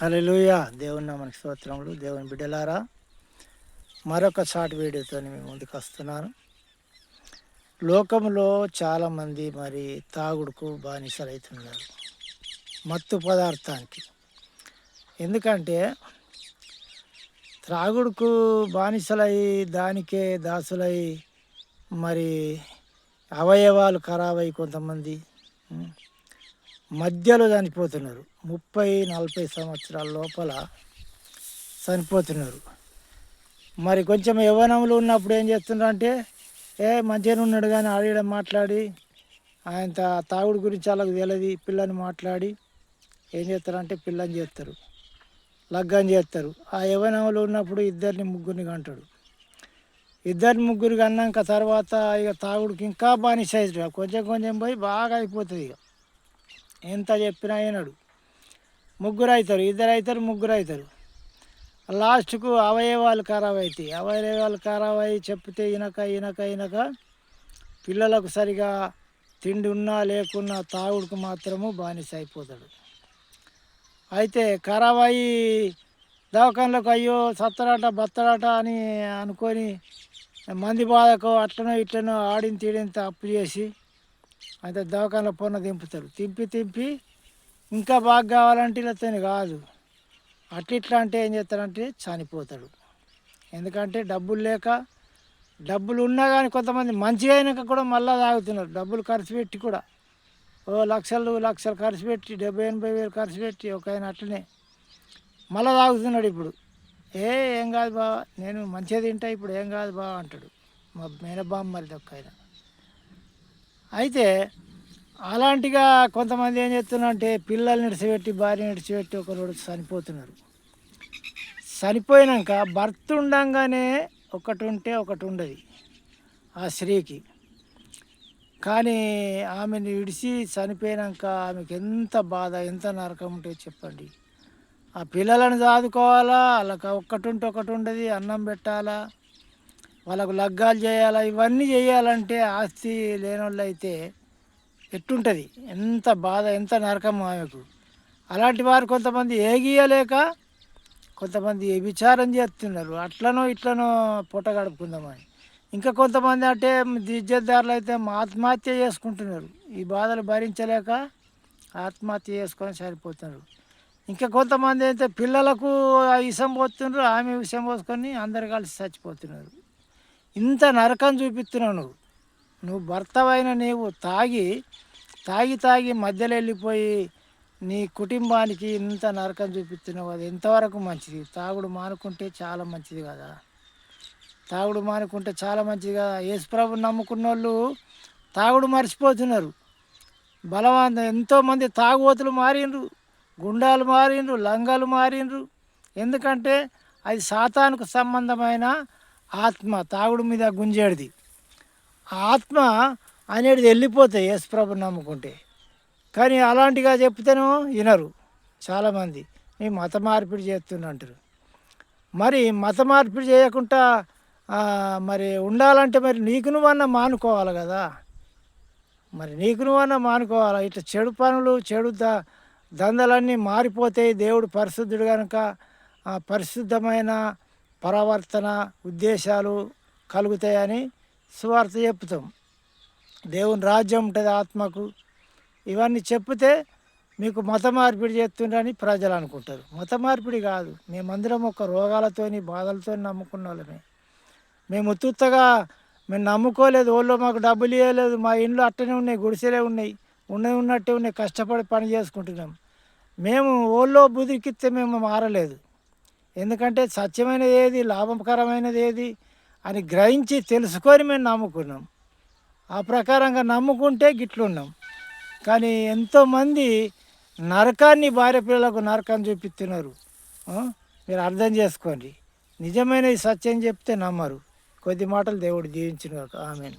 హలోయ దేవుని మనకి స్తోత్రములు. దేవుని బిడ్డలారా మరొక షార్ట్ వీడియోతో మేము ముందుకు వస్తున్నాను. లోకంలో చాలామంది మరి తాగుడుకు బానిసలవుతున్నారు మత్తు పదార్థానికి. ఎందుకంటే త్రాగుడుకు బానిసలై దానికే దాసులై మరి అవయవాలు ఖరాబ్ అయి కొంతమంది మధ్యలో చనిపోతున్నారు. ముప్పై నలభై సంవత్సరాల లోపల చనిపోతున్నారు. మరి కొంచెం యవనంలో ఉన్నప్పుడు ఏం చేస్తున్నారు అంటే ఏ మంచిగానే ఉన్నాడు కానీ ఆడిడ మాట్లాడి ఆయన తాగుడు గురించి వాళ్ళకి తెలియదు పిల్లని మాట్లాడి ఏం చేస్తారంటే పిల్లని చేస్తారు లగ్గం చేస్తారు. ఆ యవనంలో ఉన్నప్పుడు ఇద్దరిని ముగ్గురిని కంటాడు. ఇద్దరిని ముగ్గురికి అన్నాక తర్వాత ఇక తాగుడికి ఇంకా బానిస కొంచెం కొంచెం పోయి బాగా అయిపోతుంది ఇక. ఎంత చెప్పినా అయినడు ముగ్గురు అవుతారు ఇద్దరు అవుతారు ముగ్గురు అవుతారు. లాస్ట్కు అవయవాలు ఖరాబ్ అవుతాయి అవయవాలు ఖరాబ్ అయ్యి చెప్తే ఇనక ఇనక ఇనక పిల్లలకు సరిగా తిండి ఉన్నా లేకున్నా తాగుడుకు మాత్రము బానిస అయిపోతాడు. అయితే ఖరాబ్ అయ్యి దవాఖానలకు అయ్యో సత్తరాట బత్తరాట అని అనుకొని మంది బాధకు అట్లనో ఇట్లనో ఆడిన తీడింత అప్పు చేసి అయితే దవాఖానలో పొన్న దింపుతారు. తింపి తింపి ఇంకా బాగా కావాలంటే ఇలాతో కాదు. అట్లా ఇట్లా అంటే ఏం చేస్తారంటే చనిపోతాడు. ఎందుకంటే డబ్బులు లేక డబ్బులు ఉన్నా కానీ కొంతమంది మంచిగా అయినాక కూడా మళ్ళీ తాగుతున్నారు. డబ్బులు ఖర్చు పెట్టి కూడా. ఓ లక్షలు లక్షలు ఖర్చు పెట్టి డెబ్బై ఎనభై వేలు ఖర్చు పెట్టి ఒక ఆయన అట్లనే మళ్ళీ తాగుతున్నాడు ఇప్పుడు. ఏ ఏం కాదు బావా నేను మంచిగా తింటా ఇప్పుడు ఏం కాదు బావా అంటాడు. మా మేనబామ్మ మరి ఒక్క ఆయన. అయితే అలాంటిగా కొంతమంది ఏం చేస్తున్నారంటే పిల్లల్ని నిడిచిపెట్టి భార్య నిడిచిపెట్టి ఒకరు చనిపోతున్నారు. చనిపోయినాక భర్త ఉండంగానే ఒకటి ఉంటే ఒకటి ఉండదు ఆ స్త్రీకి. కానీ ఆమెను విడిచి చనిపోయినాక ఆమెకి ఎంత బాధ ఎంత నరకం ఉంటే చెప్పండి. ఆ పిల్లలను చదువుకోవాలా? వాళ్ళకి ఒక్కటి ఉంటే ఒకటి ఉండదు అన్నం పెట్టాలా? వాళ్ళకు లగ్గాలు చేయాలా ఇవన్నీ చేయాలంటే ఆస్తి లేని వాళ్ళు అయితే ఎట్టుంటుంది? ఎంత బాధ ఎంత నరకం ఆమెకు. అలాంటి వారు కొంతమంది ఏగియలేక కొంతమంది విచారం చేస్తున్నారు. అట్లనో ఇట్లనో పూట గడుపుకుందామని ఇంకా కొంతమంది అంటే దిజ్జదారులు అయితే ఆత్మహత్య చేసుకుంటున్నారు. ఈ బాధలు భరించలేక ఆత్మహత్య చేసుకొని సరిపోతున్నారు. ఇంకా కొంతమంది అయితే పిల్లలకు ఆ విషం పోతున్నారు ఆమె విషం పోసుకొని అందరు కలిసి చచ్చిపోతున్నారు. ఇంత నరకం చూపిస్తున్నావు నువ్వు. నువ్వు భర్తవైన నీవు తాగి తాగి తాగి మధ్యలో వెళ్ళిపోయి నీ కుటుంబానికి ఇంత నరకం చూపిస్తున్నావు. అది ఎంతవరకు మంచిది? తాగుడు మానుకుంటే చాలా మంచిది కదా. తాగుడు మానుకుంటే చాలా మంచిది కదా. యేసుప్రభు నమ్ముకున్న వాళ్ళు తాగుడు మర్చిపోతున్నారు. బలవంతం ఎంతోమంది తాగుబోతులు మారిండ్రు గుండాలు మారిండ్రు లంగాలు మారిండ్రు. ఎందుకంటే అది సాతానుకు సంబంధమైన ఆత్మ తాగుడు మీద గుంజేడిది. ఆ ఆత్మ అనేది వెళ్ళిపోతాయి యేసుప్రభు నమ్ముకుంటే. కానీ అలాంటిగా చెప్తేనో వినరు చాలామంది. నీ మత మార్పిడి చేస్తున్నంటారు మరి మత మార్పిడి చేయకుండా మరి ఉండాలంటే మరి నీకు నువ్వన్నా మానుకోవాలి కదా. మరి నీకు నువ్వన్నా మానుకోవాలి? ఇట్లా చెడు పనులు చెడు ద దందలన్నీ మారిపోతాయి దేవుడు పరిశుద్ధుడు కనుక పరిశుద్ధమైన పరావర్తన ఉద్దేశాలు కలుగుతాయని సువార్త చెప్తాం. దేవుని రాజ్యం ఉంటుంది ఆత్మకు. ఇవన్నీ చెప్తే మీకు మత మార్పిడి చేస్తుండని ప్రజలు అనుకుంటారు. మత మార్పిడి కాదు. మేమందరం ఒక రోగాలతోని బాధలతో నమ్ముకున్న వాళ్ళమే. మేము ఉత్తుత్తగా మేము నమ్ముకోలేదు. ఊళ్ళో మాకు డబ్బులు ఇవ్వలేదు మా ఇండ్లు అట్టనే ఉన్నాయి గుడిసెలే ఉన్నాయి. ఉన్నది ఉన్నట్టే ఉన్నాయి. కష్టపడి పని చేసుకుంటున్నాం. మేము ఊళ్ళో బుదిరికిస్తే మేము మారలేదు. ఎందుకంటే సత్యమైనది ఏది? లాభకరమైనది ఏది? అని గ్రహించి తెలుసుకొని మేము నమ్ముకున్నాం. ఆ ప్రకారంగా నమ్ముకుంటే గిట్లున్నాం. కానీ ఎంతోమంది నరకాన్ని భార్య పిల్లలకు నరకం చూపిస్తున్నారు. మీరు అర్థం చేసుకోండి. నిజమైన సత్యం చెప్తే నమ్మరు. కొద్ది మాటలు దేవుడు జీవించిన ఆమె